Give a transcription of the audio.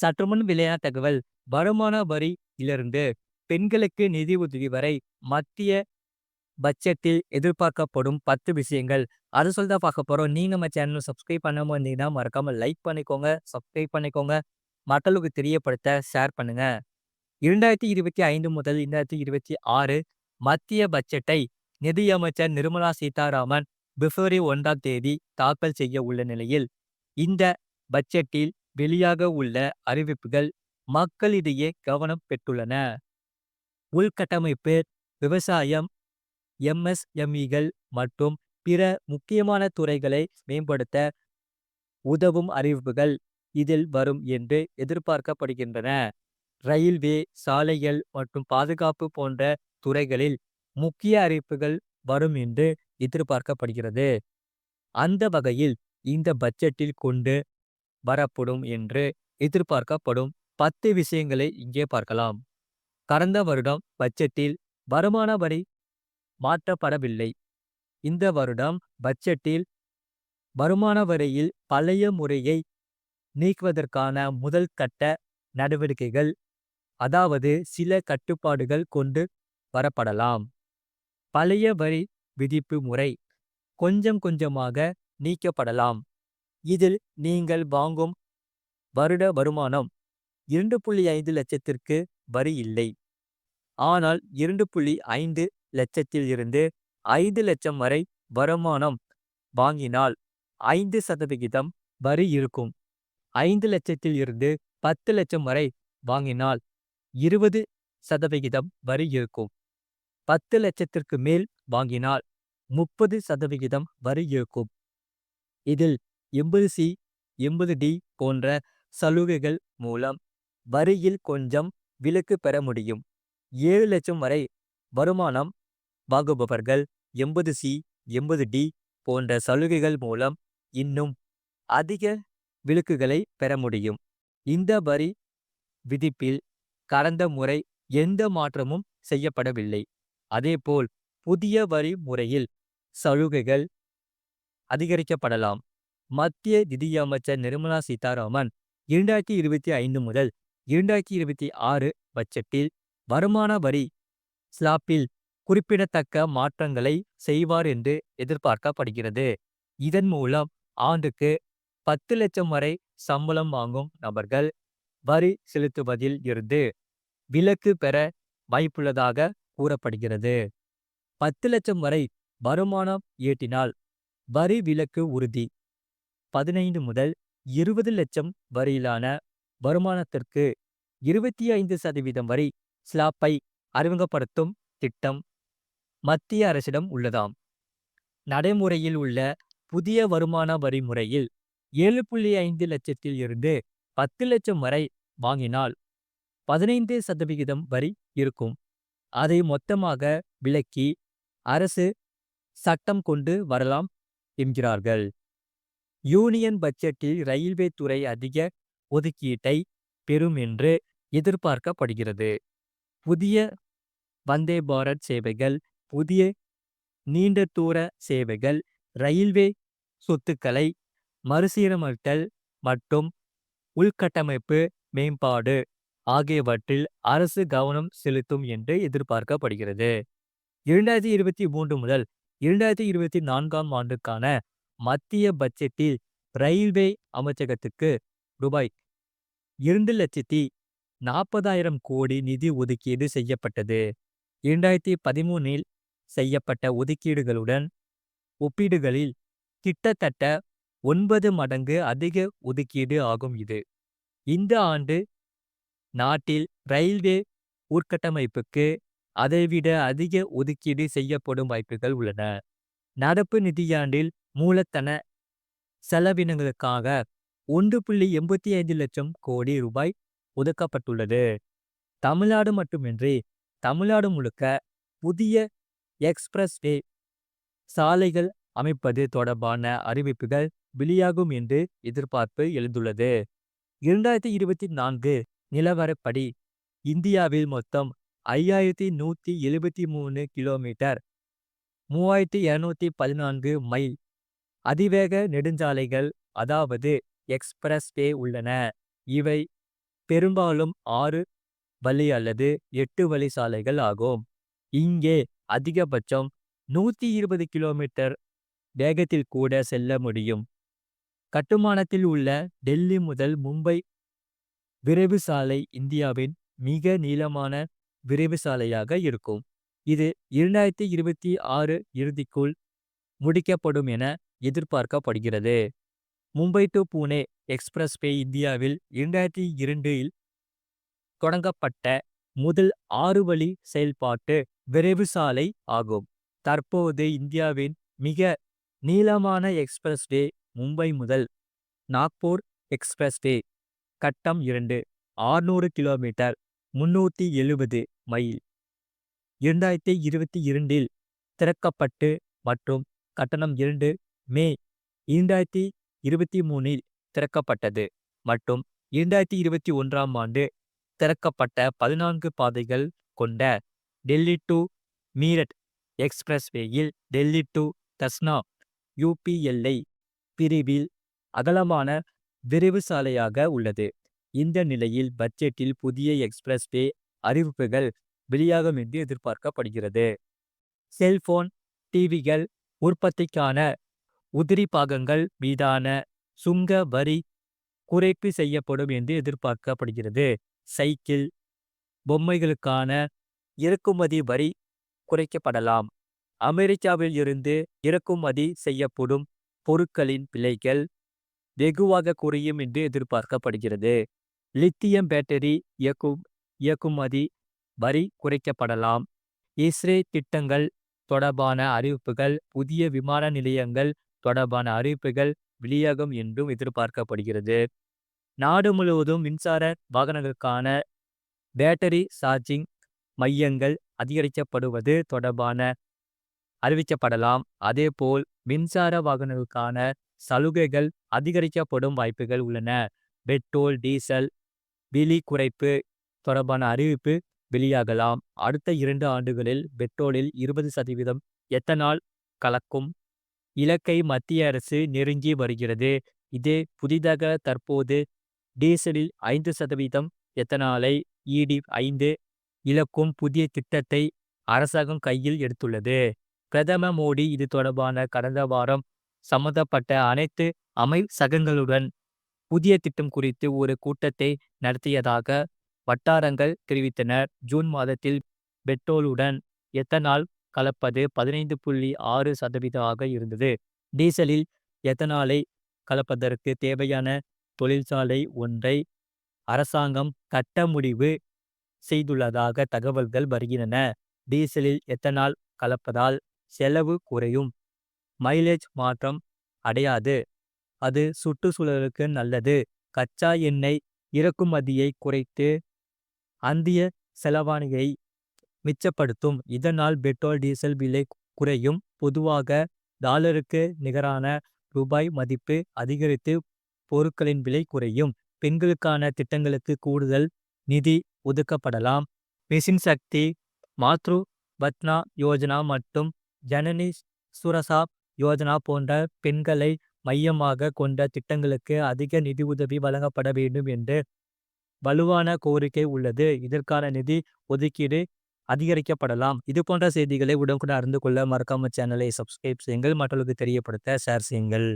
சற்றுமுன் வெளியான தகவல் வருமான வரியிலிருந்து பெண்களுக்கு நிதி உதவி வரை மத்திய பட்ஜெட்டில் எதிர்பார்க்கப்படும் பத்து விஷயங்கள். அதை சொல்லி தான் பார்க்க போகிறோம் நீங்கள் நம்ம சேனல் சப்ஸ்கிரைப் பண்ணாமல் இருந்தீங்கன்னா மறக்காமல் லைக் பண்ணிக்கோங்க சப்ஸ்கிரைப் பண்ணிக்கோங்க. மக்களுக்கு தெரியப்படுத்த ஷேர் பண்ணுங்க. இரண்டாயிரத்தி இருபத்தி ஐந்து முதல் இரண்டாயிரத்தி இருபத்தி ஆறு மத்திய பட்ஜெட்டை நிதியமைச்சர் நிர்மலா சீதாராமன் பிப்ரவரி ஒன்றாம் தேதி தாக்கல் செய்ய உள்ள நிலையில் இந்த பட்ஜெட்டில் வெளியாக உள்ள அறிவிப்புகள் மக்களிடையே கவனம் பெற்றுள்ளன. உள்கட்டமைப்பு விவசாயம் எம்எஸ்எம்இகள் மற்றும் பிற முக்கியமான துறைகளை மேம்படுத்த உதவும் அறிவிப்புகள் இதில் வரும் என்று எதிர்பார்க்கப்படுகின்றன. ரயில்வே சாலைகள் மற்றும் பாதுகாப்பு போன்ற துறைகளில் முக்கிய அறிவிப்புகள் வரும் என்று எதிர்பார்க்கப்படுகிறது. அந்த வகையில் இந்த பட்ஜெட்டில் கொண்டு வரப்படும் என்று எதிர்பார்க்கப்படும் பத்து விஷயங்களை இங்கே பார்க்கலாம். கடந்த வருடம் பட்ஜெட்டில் வருமான வரி மாற்றப்படவில்லை. இந்த வருடம் பட்ஜெட்டில் வருமான வரியில் பழைய முறையை நீக்குவதற்கான முதல் கட்ட நடவடிக்கைகள் அதாவது சில கட்டுப்பாடுகள் கொண்டு வரப்படலாம். பழைய வரி விதிப்பு முறை கொஞ்சம் கொஞ்சமாக நீக்கப்படலாம். இதில் நீங்கள் வாங்கும் வருட வருமானம் இரண்டு புள்ளி ஐந்து லட்சத்திற்கு வரி இல்லை. ஆனால் இரண்டு புள்ளி ஐந்து லட்சத்தில் இருந்து ஐந்து லட்சம் வரை வருமானம் வாங்கினால் ஐந்து சதவிகிதம் வரி இருக்கும். ஐந்து லட்சத்தில் இருந்து பத்து லட்சம் வரை வாங்கினால் இருபது சதவிகிதம் வரி இருக்கும். பத்து லட்சத்திற்கு மேல் வாங்கினால் முப்பது சதவிகிதம் வரி இருக்கும். இதில் எண்பது சி எண்பது டி போன்ற சலுகைகள் மூலம் வரியில் கொஞ்சம் விலக்கு பெற முடியும். ஏழு லட்சம் வரை வருமானம் வாங்குபவர்கள் எண்பது சி எண்பது டி போன்ற சலுகைகள் மூலம் இன்னும் அதிக விலக்குகளை பெற முடியும். இந்த வரி விதிப்பில் கடந்த முறை எந்த மாற்றமும் செய்யப்படவில்லை. அதேபோல் புதிய வரி முறையில் சலுகைகள் அதிகரிக்கப்படலாம். மத்திய நிதியமைச்சர் நிர்மலா சீதாராமன் இரண்டாயிரத்தி இருபத்தி ஐந்து முதல் இரண்டாயிரத்தி இருபத்தி ஆறு பட்ஜெட்டில் வருமான வரி ஸ்லாப்பில் குறிப்பிடத்தக்க மாற்றங்களை செய்வார் என்று எதிர்பார்க்கப்படுகிறது. இதன் மூலம் ஆண்டுக்கு பத்து லட்சம் வரை சம்பளம் வாங்கும் நபர்கள் வரி செலுத்துவதில் இருந்து விலக்கு பெற வாய்ப்புள்ளதாக கூறப்படுகிறது. பத்து லட்சம் வரை வருமானம் ஈட்டினால் வரி விலக்கு உறுதி. பதினைந்து முதல் இருபது லட்சம் வரையிலான வருமானத்திற்கு இருபத்தி ஐந்து சதவீதம் வரி ஸ்லாப்பை அறிமுகப்படுத்தும் திட்டம் மத்திய அரசிடம் உள்ளதாம். நடைமுறையில் உள்ள புதிய வருமான வரி முறையில் ஏழு புள்ளி ஐந்து லட்சத்தில் இருந்து பத்து லட்சம் வரை வாங்கினால் பதினைந்து சதவிகிதம் வரி இருக்கும். அதை மொத்தமாக விலக்கி அரசு சட்டம் கொண்டு வரலாம் என்கிறார்கள். யூனியன் பட்ஜெட்டில் ரயில்வே துறை அதிக ஒதுக்கீட்டை பெறும் என்று எதிர்பார்க்கப்படுகிறது. புதிய வந்தே பாரத் சேவைகள் புதிய நீண்ட தூர சேவைகள் ரயில்வே சொத்துக்களை மறுசீரமைத்தல் மற்றும் உள்கட்டமைப்பு மேம்பாடு ஆகியவற்றில் அரசு கவனம் செலுத்தும் என்று எதிர்பார்க்கப்படுகிறது. இரண்டாயிரத்தி இருபத்தி மூன்று முதல் இரண்டாயிரத்தி இருபத்தி நான்காம் ஆண்டுக்கான மத்திய பட்ஜெட்டில் ரயில்வே அமைச்சகத்துக்கு ரூபாய் இரண்டு லட்சத்தி நாற்பதாயிரம் கோடி நிதி ஒதுக்கீடு செய்யப்பட்டது. இரண்டாயிரத்தி பதிமூனில் செய்யப்பட்ட ஒதுக்கீடுகளுடன் ஒப்பீடுகளில் கிட்டத்தட்ட ஒன்பது மடங்கு அதிக ஒதுக்கீடு ஆகும் இது. இந்த ஆண்டு நாட்டில் ரயில்வே உட்கட்டமைப்புக்கு அதைவிட அதிக ஒதுக்கீடு செய்யப்படும் வாய்ப்புகள் உள்ளன. நடப்பு நிதியாண்டில் மூலத்தன செலவினங்களுக்காக ஒன்று புள்ளி எண்பத்தி ஐந்து லட்சம் கோடி ரூபாய் ஒதுக்கப்பட்டுள்ளது. தமிழ்நாடு மட்டுமின்றி தமிழ்நாடு முழுக்க புதிய எக்ஸ்பிரஸ் வே சாலைகள் அமைப்பது தொடர்பான அறிவிப்புகள் வெளியாகும் என்று எதிர்பார்ப்பு எழுந்துள்ளது. இரண்டாயிரத்தி இருபத்தி நான்கு நிலவரப்படி இந்தியாவில் மொத்தம் ஐயாயிரத்தி நூற்றி எழுபத்தி மூணு கிலோமீட்டர் மூவாயிரத்தி இரநூத்தி பதினான்கு மைல் அதிவேக நெடுஞ்சாலைகள் அதாவது எக்ஸ்பிரஸ்வே உள்ளன. இவை பெரும்பாலும் ஆறு வழி அல்லது எட்டு வழி சாலைகள் ஆகும். இங்கே அதிகபட்சம் நூத்தி இருபது கிலோமீட்டர் வேகத்தில் கூட செல்ல முடியும். கட்டுமானத்தில் உள்ள டெல்லி முதல் மும்பை விரைவு சாலை இந்தியாவின் மிக நீளமான விரைவு சாலையாக இருக்கும். இது இரண்டாயிரத்தி இருபத்தி ஆறு இறுதிக்குள் முடிக்கப்படும் என எதிர்பார்க்கப்படுகிறது. மும்பை டு புனே எக்ஸ்பிரஸ்வே இந்தியாவில் இரண்டாயிரத்தி இரண்டில் தொடங்கப்பட்ட முதல் ஆறு வழி செயல்பாட்டு விரைவு சாலை ஆகும். தற்போது இந்தியாவின் மிக நீளமான எக்ஸ்பிரஸ் வே மும்பை முதல் நாக்பூர் எக்ஸ்பிரஸ்வே கட்டம் இரண்டு ஆறுநூறு கிலோமீட்டர் முன்னூற்றி எழுபது மைல். இரண்டாயிரத்தி இருபத்தி இரண்டில் திறக்கப்பட்டு மற்றும் கட்டணம் இரண்டு மே இரண்டாயிரத்தி இருபத்தி மூணில் திறக்கப்பட்டது மற்றும் இரண்டாயிரத்தி இருபத்தி ஒன்றாம் ஆண்டு திறக்கப்பட்ட பதினான்கு பாதைகள் கொண்ட டெல்லி டு மீரட் எக்ஸ்பிரஸ்வேயில் டெல்லி டு தஸ்னா யூபிஎல்ஐ பிரிவில் அகலமான விரைவு சாலையாக உள்ளது. இந்த நிலையில் பட்ஜெட்டில் புதிய எக்ஸ்பிரஸ்வே அறிவிப்புகள் வெளியாகும் என்று எதிர்பார்க்கப்படுகிறது. செல்போன் டிவிகள் உற்பத்திக்கான உதிரி பாகங்கள் மீதான சுங்க வரி குறைப்பு செய்யப்படும் என்று எதிர்பார்க்கப்படுகிறது. சைக்கிள் பொம்மைகளுக்கான இறக்குமதி வரி குறைக்கப்படலாம். அமெரிக்காவில் இருந்து இறக்குமதி செய்யப்படும் பொருட்களின் விலைகள் வெகுவாக குறையும் என்று எதிர்பார்க்கப்படுகிறது. லித்தியம் பேட்டரி இயக்கும் இயக்குமதி வரி குறைக்கப்படலாம். இஸ்ரே திட்டங்கள் தொடர்பான அறிவிப்புகள் புதிய விமான நிலையங்கள் தொடர்பான அறிவிப்புகள் வெளியாகும் என்றும் எதிர்பார்க்கப்படுகிறது. நாடு முழுவதும் மின்சார வாகனங்களுக்கான பேட்டரி சார்ஜிங் மையங்கள் அதிகரிக்கப்படுவது தொடர்பான அறிவிக்கப்படலாம். அதேபோல் மின்சார வாகனங்களுக்கான சலுகைகள் அதிகரிக்கப்படும் வாய்ப்புகள் உள்ளன. பெட்ரோல் டீசல் விலி குறைப்பு தொடர்பான அறிவிப்பு வெளியாகலாம். அடுத்த இரண்டு ஆண்டுகளில் பெட்ரோலில் இருபது சதவீதம் எத்தனால் கலக்கும்? இலக்கை மத்திய அரசு நெருங்கி வருகிறது. இது புதிதாக தற்போது டீசலில் ஐந்து சதவீதம் எத்தனாலை ஈடி ஐந்து இலக்கும் புதிய திட்டத்தை அரசாங்கம் கையில் எடுத்துள்ளது. பிரதம மோடி இது தொடர்பான கடந்த வாரம் சம்பந்தப்பட்ட அனைத்து அமைச்சகங்களுடன் புதிய திட்டம் குறித்து ஒரு கூட்டத்தை நடத்தியதாக வட்டாரங்கள் தெரிவித்தனர் ஜூன் மாதத்தில் பெட்ரோலுடன் எத்தனால் கலப்பது பதினைந்து புள்ளி ஆறு சதவீதமாக இருந்தது. டீசலில் எத்தனாலை கலப்பதற்கு தேவையான தொழிற்சாலை ஒன்றை அரசாங்கம் கட்ட முடிவு செய்துள்ளதாக தகவல்கள் வருகின்றன. டீசலில் எத்தனால் கலப்பதால் செலவு குறையும். மைலேஜ் மாற்றம் அடையாது. அது சுற்றுச்சூழலுக்கு நல்லது. கச்சா எண்ணெய் இறக்குமதியை குறைத்து அந்திய செலவாணியை மிச்சப்படுத்தும். இதனால் பெட்ரோல் டீசல் விலை குறையும். பொதுவாக டாலருக்கு நிகரான ரூபாய் மதிப்பு அதிகரித்து பொருட்களின் விலை குறையும். பெண்களுக்கான திட்டங்களுக்கு கூடுதல் நிதி ஒதுக்கப்படலாம். மிஷின் சக்தி மாத்ரு பத்னா யோஜனா மற்றும் ஜனனி சுரசா யோஜனா போன்ற பெண்களை மையமாக கொண்ட திட்டங்களுக்கு அதிக நிதியுதவி வழங்கப்பட வேண்டும் என்று வலுவான கோரிக்கை உள்ளது. இதற்கான நிதி ஒதுக்கீடு அதிகரிக்கப்படலாம். இது போன்ற செய்திகளை உடனுக்குடன் அறிந்து கொள்ள மறக்காம சேனலை சப்ஸ்கிரைப் செய்யுங்கள். மற்றவர்களுக்கு தெரியப்படுத்த ஷேர் செய்யுங்கள்.